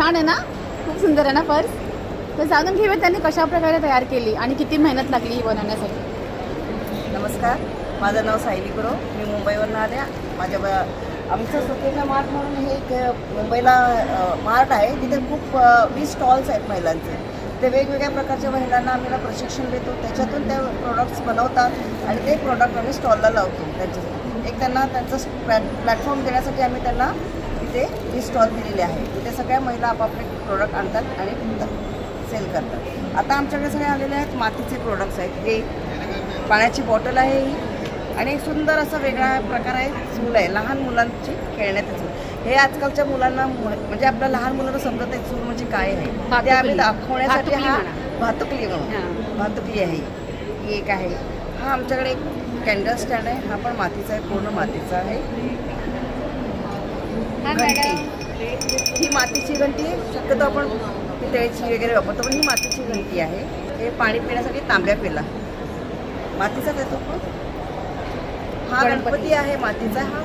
छान आहे ना? खूप सुंदर आहे ना पर्स? तर जाणून घेऊया त्यांनी कशा प्रकारे तयार केली आणि किती मेहनत लागली ही बनवण्यासाठी. नमस्कार. माझं नाव सायली गुरव. मी मुंबईवरून आल्या माझ्या आमचं सुकेचा मार्ट म्हणून हे एक मुंबईला मार्ट आहे. तिथे खूप वीस स्टॉल्स आहेत महिलांचे. ते वेगवेगळ्या प्रकारच्या महिलांना आम्ही प्रशिक्षण देतो. त्याच्यातून त्या प्रोडक्ट्स बनवतात आणि ते प्रोडक्ट आम्ही स्टॉलला लावतो. त्यांच्या एक त्यांना त्यांचं प्लॅ प्लॅटफॉर्म देण्यासाठी आम्ही त्यांना तिथे वीस स्टॉल दिलेले आहे तिथे सगळ्या महिला आपापले प्रोडक्ट आणतात आणि सेल करतात. आता आमच्याकडे सगळे आलेले आहेत मातीचे प्रोडक्ट्स आहेत. हे पाण्याची बॉटल आहे ही. आणि सुंदर असा वेगळा प्रकार आहे चूल आहे. लहान मुलांची खेळण्याची चूल. हे आजकालच्या मुलांना म्हणजे आपल्या लहान मुलांना समजत नाही चूल म्हणजे काय आहे. ते आम्ही. दाखवण्यासाठी हा. भातुकली म्हणून. हां. भातुकली आहे ही. एक आहे. हा आमच्याकडे एक कॅन्डल स्टँड आहे. हा पण मातीचा आहे पूर्ण मातीचा आहे. ही मातीची घंटी शक्यतो आपण पितळेची वगैरे वापरतो पण ही मातीची घंटी आहे. हे पाणी पिण्यासाठी तांब्या पेला. मातीचाच येतो पण. हा गणपती. आहे मातीचा हा.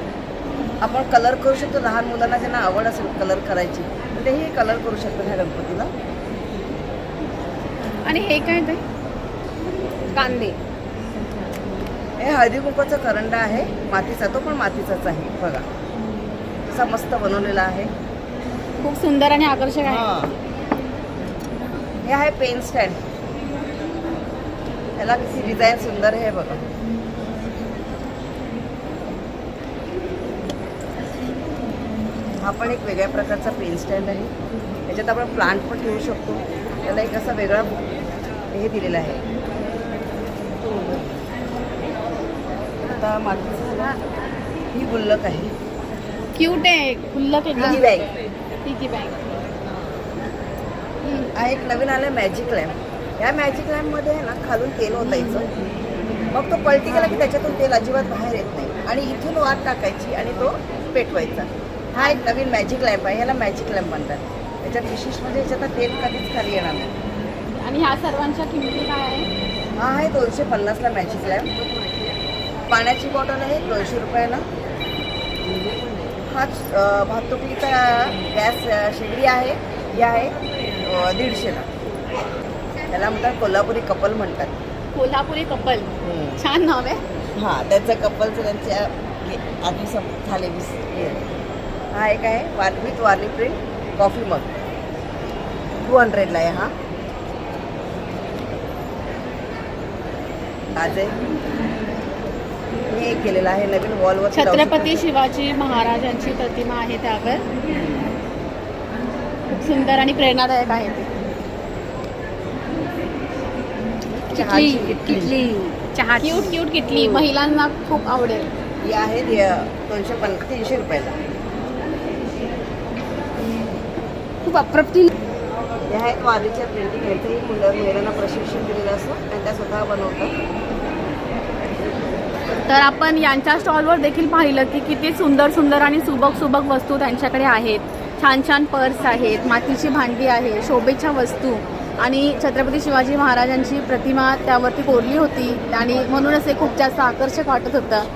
आपण कलर करू शकतो. लहान मुलांना ज्यांना आवड असेल कलर करायची तेही कलर करू शकतो ह्या गणपतीला. आणि हे काय ते? कांदे. हे हळदी कुंकवाचा करंडा आहे. मातीचा तो पण मातीचाच आहे. बघा. असा मस्त बनवलेला आहे. खूप सुंदर आणि आकर्षक आहे. हा. आहे पेन स्टँड याला किती डिझाईन सुंदर आहे बघा. हा पण एक वेगळ्या प्रकारचा पेन स्टँड आहे. याच्यात आपण प्लांट पण ठेवू शकतो. त्याला एक असा वेगळा हे दिलेला आहे. आता झाला ही गुल्लक आहे. क्यूट आहे खुल्लक ही बॅग बँक हा एक नवीन आलं मॅजिक लॅम्प या मॅजिक लॅम्पमध्ये आहे ना खालून तेल ओतायचं. मग तो पलटी केला की त्याच्यातून तेल अजिबात बाहेर येत नाही. आणि इथून वाट टाकायची आणि तो पेटवायचा. हा एक नवीन मॅजिक लॅम्प आहे याला मॅजिक लॅम्प म्हणतात. त्याच्यात विशेष म्हणजे याच्यात तेल कधीच खाली येणार नाही. आणि ह्या सर्वांच्या किमती काय आहे हा आहे दोनशे पन्नासला मॅजिक लॅम्प पाण्याची बॉटल आहे दोनशे रुपयाला हा अ, भातुकलीचा गॅस शेगडी आहे. ही आहे दीडशेला त्याला म्हणतात कोल्हापुरी कपल म्हणतात. कोल्हापुरी कपल. छान नाव आहे. हां त्यांचं कपलचं त्यांच्या आधी सम झाले वीस. हे. एक आहे वार with Warli print coffee mug. Two हंड्रेडला आहे हा. आज आहे. हे केलेलं आहे. नवीन वॉलवर छत्रपती शिवाजी महाराजांची प्रतिमा आहे त्यावर. खूप सुंदर आणि प्रेरणादायक आहे ते. किटली चहा क्यूट क्यूट किटली. महिलांना खूप आवडेल. ही आहे दोनशे पन तीनशे रुपयाला. खूप अप्रतिम. हे आहेत वारीच्या प्रिंटिंग यांचंही मुलं महिलांना प्रशिक्षण दिलेलं असतं. आणि त्या स्वतः बनवतात. तर आपण यांच्या स्टॉलवर देखील पाहिलं की किती सुंदर सुंदर आणि सुबक सुबक वस्तू त्यांच्याकडे आहेत. छान छान पर्स आहेत मातीची भांडी आहे शोभेच्या वस्तू. आणि छत्रपती शिवाजी महाराजांची प्रतिमा त्यावरती कोरली होती आणि म्हणूनच हे खूप जास्त आकर्षक वाटत होतं.